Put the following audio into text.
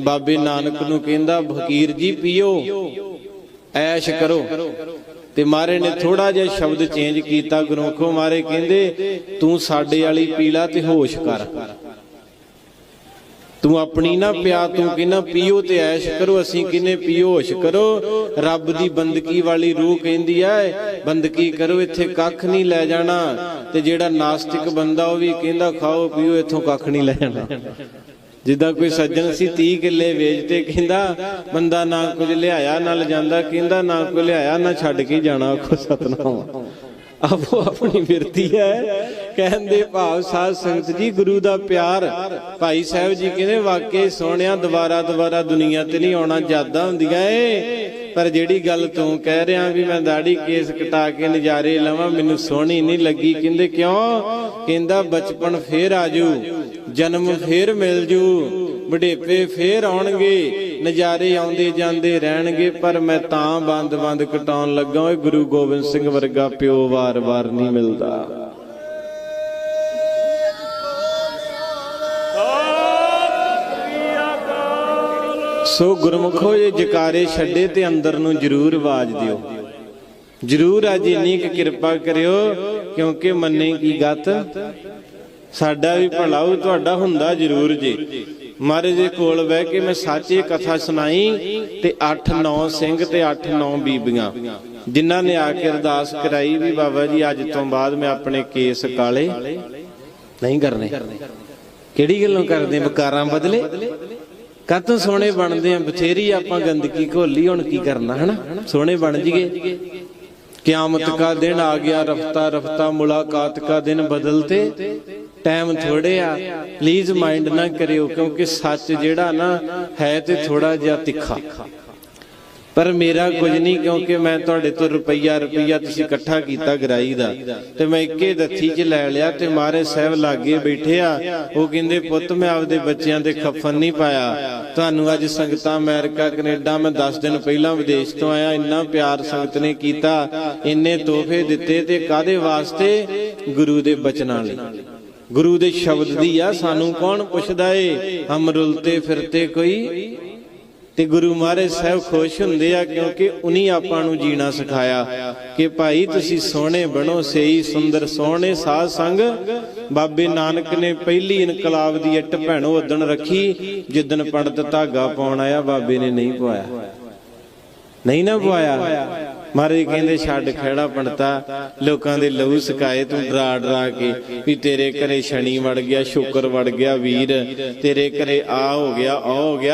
ਬਾਬੇ ਨਾਨਕ ਨੂੰ ਕਹਿੰਦਾ, ਫਕੀਰ ਜੀ ਪੀਓ, ਐਸ਼ ਕਰੋ। ਤੇ ਮਾਰੇ ਨੇ ਥੋੜਾ ਜਿਹਾ ਸ਼ਬਦ ਚੇਂਜ ਕੀਤਾ ਗੁਰਮਖੋ ਮਾਰੇ ਕਹਿੰਦੇ, ਤੂੰ ਸਾਡੇ ਵਾਲੀ ਪੀਲਾ ਤੇ ਹੋਸ਼ ਕਰ। ਤੂੰ ਆਪਣੀ ਨਾ ਪਿਆ, ਤੂੰ ਕਿਨਾ ਪੀਓ ਤੇ ਐਸ਼ ਕਰੋ, ਅਸੀਂ ਕਿਨੇ ਪੀਓ, ਹੋਸ਼ ਕਰੋ। ਰੱਬ ਦੀ ਬੰਦਗੀ ਵਾਲੀ ਰੂਹ ਕਹਿੰਦੀ ਐ ਬੰਦਗੀ ਕਰੋ, ਇੱਥੇ ਕੱਖ ਨਹੀਂ ਲੈ ਜਾਣਾ। ਤੇ ਜਿਹੜਾ ਨਾਸਤਿਕ ਬੰਦਾ ਉਹ ਵੀ ਕਹਿੰਦਾ, ਖਾਓ, ਪੀਓ, ਇੱਥੋਂ ਕੱਖ ਨਹੀਂ ਲੈ ਜਾਣਾ। ਜਿੱਦਾਂ ਕੋਈ ਸੱਜਣ ਸੀ 30 ਕਿੱਲੇ ਵੇਚ ਤੇ ਕਹਿੰਦਾ ਬੰਦਾ ਨਾ ਕੁਝ ਲਿਆਇਆ, ਨਾ ਲਿਜਾਂਦਾ, ਕਹਿੰਦਾ ਨਾ ਕੋਈ ਲਿਆਇਆ, ਨਾ ਛੱਡ ਕੇ ਜਾਣਾ ਆਖੋ ਸਤਨਾਮ। ਆਪੋ ਆਪਣੀ ਬਿਰਤੀ ਹੈ। ਕਹਿੰਦੇ ਭਾਵ ਸਾਧ ਸੰਗਤ ਜੀ, ਗੁਰੂ ਦਾ ਪਿਆਰ ਭਾਈ ਸਾਹਿਬ ਜੀ ਕਹਿੰਦੇ, ਵਾਕਈ ਸੋਹਣਿਆ ਦੁਬਾਰਾ ਦੁਬਾਰਾ ਦੁਨੀਆ ਤੇ ਨਹੀਂ ਆਉਣਾ ਜ਼ਿਆਦਾ ਹੁੰਦੀਆਂ ਏ। ਪਰ ਜਿਹੜੀ ਗੱਲ ਤੂੰ ਕਹਿ ਰਿਹਾ ਵੀ ਮੈਂ ਦਾੜੀ ਕੇਸ ਕਟਾ ਕੇ ਨਜ਼ਾਰੇ ਲਵਾਂ, ਮੈਨੂੰ ਸੋਹਣੀ ਨਹੀਂ ਲੱਗੀ। ਕਹਿੰਦੇ ਕਿਉਂ? ਕਹਿੰਦਾ ਬਚਪਨ ਫੇਰ ਆਜੂ। ਜਨਮ ਫੇਰ ਮਿਲ ਜੂ ਬੁਢੇਪੇ ਫੇਰ ਆਉਣਗੇ, ਨਜ਼ਾਰੇ ਆਉਂਦੇ ਜਾਂਦੇ ਰਹਿਣਗੇ, ਪਰ ਮੈਂ ਤਾਂ ਬੰਦ ਬੰਦ ਕਟਾਉਣ ਲੱਗਾ, ਓਏ ਗੁਰੂ ਗੋਬਿੰਦ ਸਿੰਘ ਵਰਗਾ ਪਿਓ ਵਾਰ-ਵਾਰ ਨਹੀਂ ਮਿਲਦਾ। ਸੋ ਗੁਰਮੁਖੋ ਇਹ ਜਕਾਰੇ ਛੱਡੇ ਤੇ ਅੰਦਰ ਨੂੰ ਜਰੂਰ ਆਵਾਜ਼ ਦਿਓ। ਜਰੂਰ ਅੱਜ ਇੰਨੀ ਕੁ ਕਿਰਪਾ ਕਰਿਓ, ਕਿਉਂਕਿ ਮੰਨੇ ਕੀ ਗੱਤ? ਸਾਡਾ ਵੀ ਭਲਾਉ ਤੁਹਾਡਾ ਹੁੰਦਾ ਜਰੂਰ ਜੀ। ਮਹਾਰਾਜ ਦੇ ਕੋਲ ਬਹਿ ਕੇ ਮੈਂ ਸੱਚੇ ਕਥਾ ਸੁਣਾਈ ਤੇ 8-9 ਸਿੰਘ ਤੇ 8-9 ਬੀਬੀਆਂ, ਜਿਨ੍ਹਾਂ ਨੇ ਆ ਕੇ ਅਰਦਾਸ ਕਰਾਈ ਵੀ ਬਾਬਾ ਜੀ, ਅੱਜ ਤੋਂ ਬਾਅਦ ਮੈਂ ਆਪਣੇ ਕੇਸ ਕਾਲੇ। ਨਹੀਂ ਕਰਨੇ। ਕਿਹੜੀ ਗੱਲੋਂ ਕਰਦੇ ਵਿਕਾਰਾਂ ਬਦਲੇ? ਕਾਤੋਂ ਸੋਹਣੇ ਬਣਦੇ ਆ? ਬਥੇਰੀ ਆਪਾਂ ਗੰਦਗੀ ਘੋਲੀ, ਹੁਣ ਕੀ ਕਰਨਾ, ਹਨਾ? ਸੋਹਣੇ ਬਣ ਜੀਏ ਕਿਆਮਤ ਕਾ ਦਿਨ ਆ ਗਿਆ, ਰਫਤਾ ਰਫਤਾ ਮੁਲਾਕਾਤ ਕਾ ਦਿਨ ਬਦਲਤੇ। ਟਾਈਮ ਥੋੜੇ ਆ ਪਲੀਜ਼ ਮਾਈਂਡ ਨਾ ਕਰਿਓ, ਕਿਉਂਕਿ ਸੱਚ ਜਿਹੜਾ ਨਾ ਹੈ ਤੇ ਥੋੜਾ ਜਿਹਾ ਤਿੱਖਾ। ਪਰ ਮੇਰਾ ਕੁਝ ਨਹੀਂ, ਕਿਉਂਕਿ ਮੈਂ ਤੁਹਾਡੇ ਤੋਂ ਰੁਪਈਆ ਰੁਪਈਆ ਤੁਸੀਂ ਇਕੱਠਾ ਕੀਤਾ ਗਰਾਈ ਦਾ। ਤੇ ਮੈਂ ਇੱਕੇ ਦੱਥੀ 'ਚ ਲੈ ਲਿਆ ਤੇ ਮਾਰੇ ਸਾਹਿਬ ਲਾਗੇ ਬੈਠੇ ਆ। ਉਹ ਕਹਿੰਦੇ, ਪੁੱਤ, ਮੈਂ ਆਪਦੇ ਬੱਚਿਆਂ ਦੇ ਖੱਫਨ ਨਹੀਂ ਪਾਇਆ। ਤੁਹਾਨੂੰ ਅੱਜ ਸੰਗਤਾਂ ਅਮਰੀਕਾ, ਕੈਨੇਡਾ, ਮੈਂ 10 ਦਿਨ ਪਹਿਲਾਂ ਵਿਦੇਸ਼ ਤੋਂ ਆਇਆ। ਇੰਨਾ ਪਿਆਰ ਸੰਗਤ ਨੇ ਕੀਤਾ। ਇੰਨੇ ਤੋਹਫੇ ਦਿੱਤੇ ਤੇ ਕਾਦੇ ਵਾਸਤੇ? ਗੁਰੂ ਦੇ ਬਚਨਾਂ ਲਈ। ਗੁਰੂ ਦੇ ਸ਼ਬਦ ਦੀ ਆ, ਸਾਨੂੰ ਕੌਣ ਪੁੱਛਦਾ ਏ? ਹਮ ਰੁਲਤੇ ਫਿਰਤੇ ਕੋਈ। ਤੇ ਗੁਰੂ ਮਹਾਰਾਜ ਸਾਹਿਬ ਖੁਸ਼ ਹੁੰਦੇ ਆ ਕਿਉਂਕਿ ਉਨੀ ਆਪਾਂ ਨੂੰ ਜੀਣਾ ਸਿਖਾਇਆ ਕਿ ਭਾਈ ਤੁਸੀਂ ਸੋਹਣੇ ਬਣੋ ਸਹੀ ਸੁੰਦਰ, ਸੋਹਣੇ ਸਾਧ ਸੰਗ। ਬਾਬੇ ਨਾਨਕ ਨੇ ਪਹਿਲੀ ਇਨਕਲਾਬ ਦੀ ਇੱਟ ਭੈਣੋ ਉਦਣ ਰੱਖੀ, ਜਿੱਦਣ ਪੰਡਤ ਧਾਗਾ ਪਾਉਣ ਆਇਆ, ਬਾਬੇ ਨੇ ਨਹੀਂ ਪਵਾਇਆ। ਨਹੀਂ ਨਾ ਪਵਾਇਆ। ਮਹਾਰਾਜ ਕਹਿੰਦੇ ਛੱਡ ਖੜਾ ਪੰਡਤਾ ਲੋਕਾਂ ਦੇ ਲਹੂ ਸਕਾਏ ਤੂੰ ਡਰਾ ਡਰਾ ਕੇ। ਵੀ ਤੇਰੇ ਘਰੇ ਸ਼ਨੀ ਵੜ ਗਿਆ, ਸ਼ੁਕਰ ਵੜ ਗਿਆ ਵੀਰ, ਤੇਰੇ ਘਰੇ ਆ ਹੋ ਗਿਆ, ਆ ਹੋ ਗਿਆ।